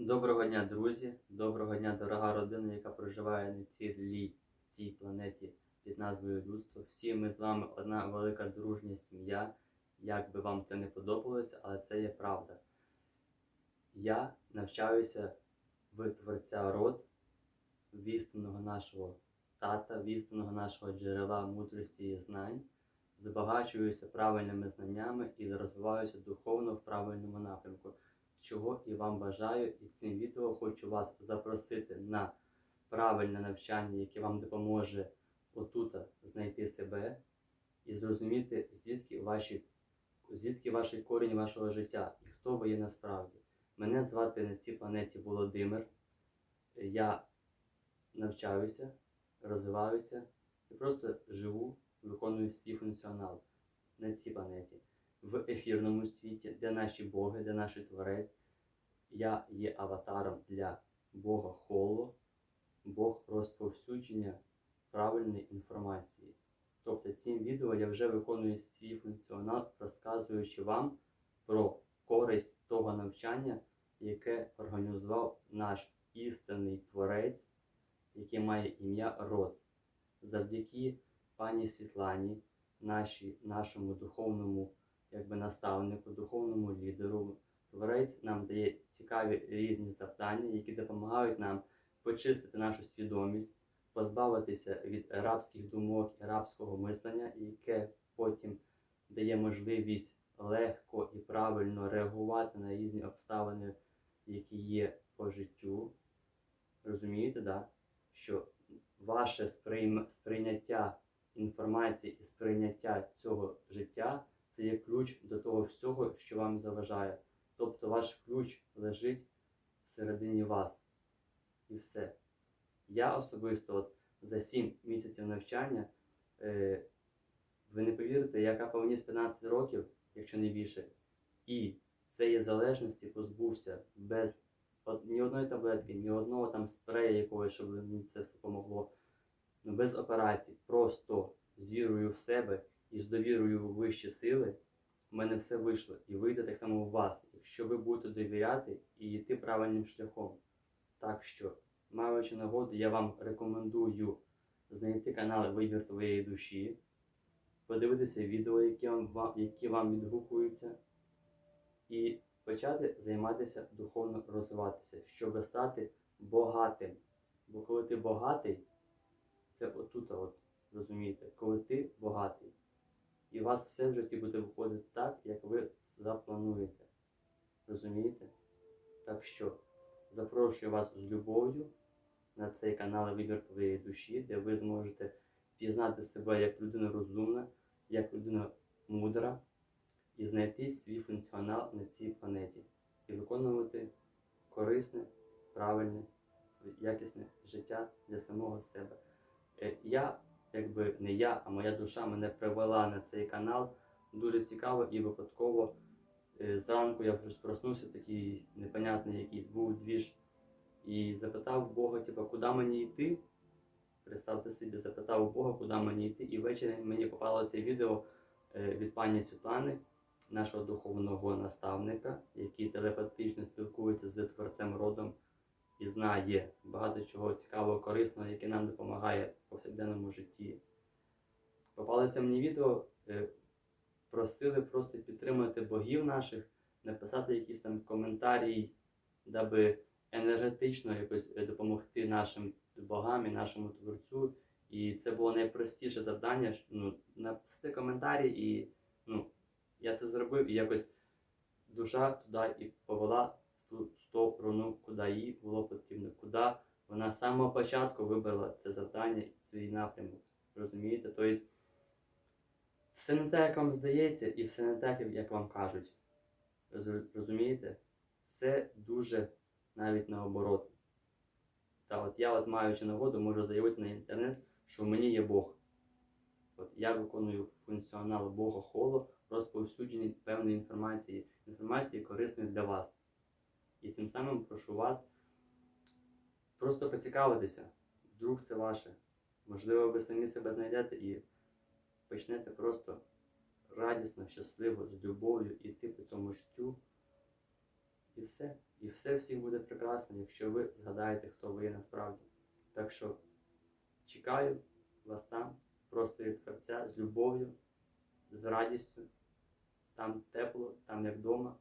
Доброго дня, друзі! Доброго дня, дорога родина, яка проживає на цілій цій планеті під назвою Людство. Всі ми з вами одна велика дружня сім'я. Як би вам це не подобалося, але це є правда. Я навчаюся в Творця род, вістаного нашого тата, вістаного нашого джерела мудрості і знань, збагачуюся правильними знаннями і розвиваюся духовно в правильному напрямку чого і вам бажаю, і цим відео хочу вас запросити на правильне навчання, яке вам допоможе отута знайти себе і зрозуміти, звідки ваші, звідки ваш корінь вашого життя і хто ви є насправді. Мене звати на цій планеті Володимир. Я навчаюся, розвиваюся і просто живу, виконую свій функціонал на цій планеті в ефірному світі, де наші боги, де наш творець. Я є аватаром для Бога Холо, Бог розповсюдження правильної інформації. Тобто цим відео я вже виконую свій функціонал, розказуючи вам про користь того навчання, яке організував наш істинний творець, який має ім'я Род. Завдяки пані Світлані, нашій, нашому духовному якби наставнику, духовному лідеру. Творець нам дає цікаві різні завдання, які допомагають нам почистити нашу свідомість, позбавитися від рабських думок і рабського мислення, яке потім дає можливість легко і правильно реагувати на різні обставини, які є по життю. Розумієте, да? що ваше сприйняття інформації і сприйняття цього життя це є ключ до того всього, що вам заважає. Тобто ваш ключ лежить всередині вас. І все. Я особисто от за 7 місяців навчання, е, ви не повірите, я капав вниз 15 років, якщо не більше. І цієї залежності позбувся без от, ні одної таблетки, ні одного там спрея якогось, щоб мені це все помогло. Ну, без операцій, просто з вірою в себе і з довірою в вищі сили, в мене все вийшло. І вийде так само у вас, якщо ви будете довіряти і йти правильним шляхом. Так що, маючи нагоду, я вам рекомендую знайти канал Вибір твоєї душі, подивитися відео, які вам, які вам відгукуються, і почати займатися духовно розвиватися, щоб стати багатим. Бо коли ти багатий, це отут, от, розумієте, коли ти багатий. І у вас все в житті буде виходити так, як ви заплануєте. Розумієте? Так що запрошую вас з любов'ю на цей канал Вибір твоєї душі, де ви зможете пізнати себе як людина розумна, як людина мудра і знайти свій функціонал на цій планеті і виконувати корисне, правильне, якісне життя для самого себе. Е, Я якби не я, а моя душа мене привела на цей канал. Дуже цікаво і випадково. Е, Зранку я щось проснувся, такий непонятний якийсь був двіж, і запитав Бога, типу, куди мені йти. Представте собі, запитав Бога, куди мені йти. І ввечері мені попалося відео е, від пані Світлани, нашого духовного наставника, який телепатично спілкується з творцем родом і знає багато чого цікавого, корисного, яке нам допомагає в повсякденному житті. Попалося мені відео, е, просили просто підтримати богів наших, написати якісь там коментарі, даби енергетично якось е, допомогти нашим богам і нашому творцю. І це було найпростіше завдання ну, написати коментарі, і ну, я це зробив, і якось душа туди і повела ту сторону, куди їй було потрібно, куди вона з самого початку вибрала це завдання і свій напрямок. Розумієте? Тобто все не так, як вам здається, і все не так, як вам кажуть. Розумієте? Все дуже навіть наоборот. Та от я, от маючи нагоду, можу заявити на інтернет, що в мені є Бог. От я виконую функціонал Бога Холо розповсюдження певної інформації, інформації корисної для вас. І цим самим прошу вас просто поцікавитися, вдруг це ваше. Можливо, ви самі себе знайдете і почнете просто радісно, щасливо, з любов'ю йти по цьому життю І все. І все всіх буде прекрасно, якщо ви згадаєте, хто ви є насправді. Так що чекаю вас там, просто від серця, з любов'ю, з радістю. Там тепло, там як вдома.